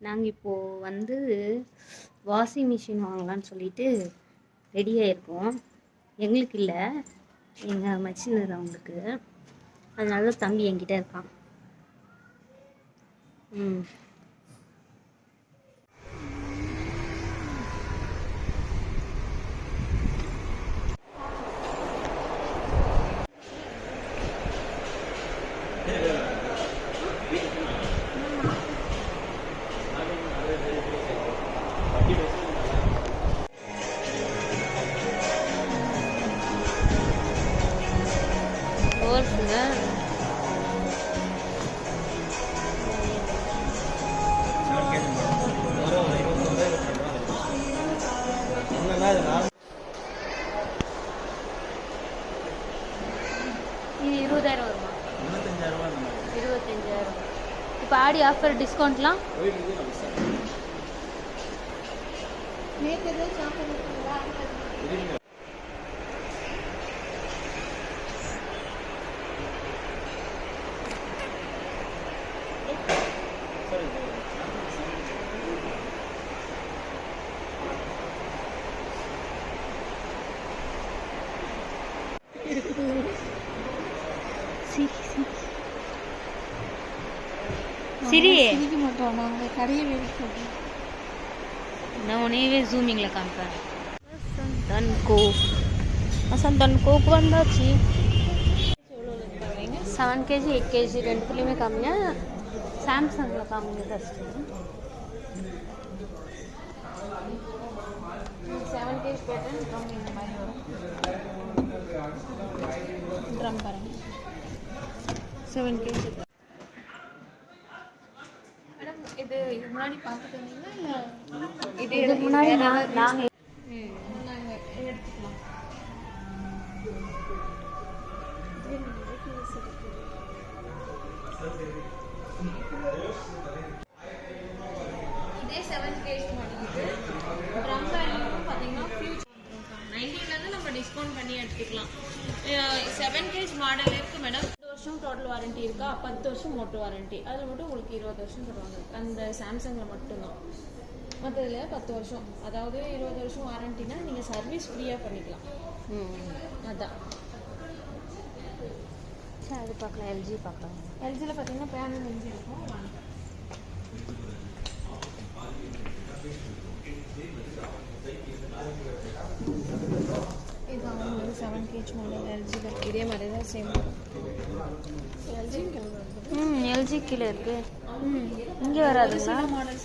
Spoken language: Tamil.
நாங்கள் இப்போது வந்து வாஷிங் மிஷின் வாங்கலாம்னு சொல்லிட்டு ரெடியாகிருக்கோம் எங்களுக்கு இல்லை. எங்கள் மச்சினர் அவங்களுக்கு அதனால தம்பி என்கிட்ட இருக்கான். ம். ஓர்ஸுங்க இது இருபதாயிரம் வருமா இருபத்தஞ்சாயிரம் இப்போ ஆடி ஆஃபர் டிஸ்கவுண்ட்லாம் सीरी नवनी वे जूमिंग काम कर संतन को संतन को बंद सावन के जी एक के जी रेंटपुली में काम ना சாம்சங்கில் காமிங்க first seven kg pattern drum இந்த மாதிரி வரும். ட்ரம் பாருங்க. செவன் கேஜ் மேடம் இது இது முன்னாடி பார்த்துட்டு வந்தீங்களா இல்லை? இது இதுக்கு முன்னாடி நாங்கள் எடுத்துக்கலாம். இதே செவன் கேஜ் மாடல் இது ட்ரம் வேல்யூவும் பார்த்தீங்கன்னா ஃபியூச்சர் நைன்டீன்லேருந்து நம்ம டிஸ்கவுண்ட் பண்ணி எடுத்துக்கலாம். செவன் கேஜ் மாடல் இருக்குது மேடம் வருஷம் டோட்டல் வாரண்டி இருக்கா? பத்து வருஷம் மோட்டர் வாரண்டி அதில் மட்டும் உங்களுக்கு இருபது வருஷம் தருவாங்க. அந்த சாம்சங்கில் மட்டும்தான். மற்றதில் பத்து வருஷம். அதாவது இருபது வருஷம் வாரண்டினா நீங்கள் சர்வீஸ் ஃப்ரீயாக பண்ணிக்கலாம். அதான். பார்க்கலாம் எல்ஜி பார்க்கலாம் எல்ஜியில் பார்த்தீங்கன்னா பேனல் எல்ஜி இருக்கும். இது செவன் கேஜ் மாடல் எல்ஜியில் இதே மாதிரி தான் சேம் எல்ஜி ம் எல்ஜி கீழே இருக்கு. ம். இங்கே வராதுங்களா? மாடல்ஸ்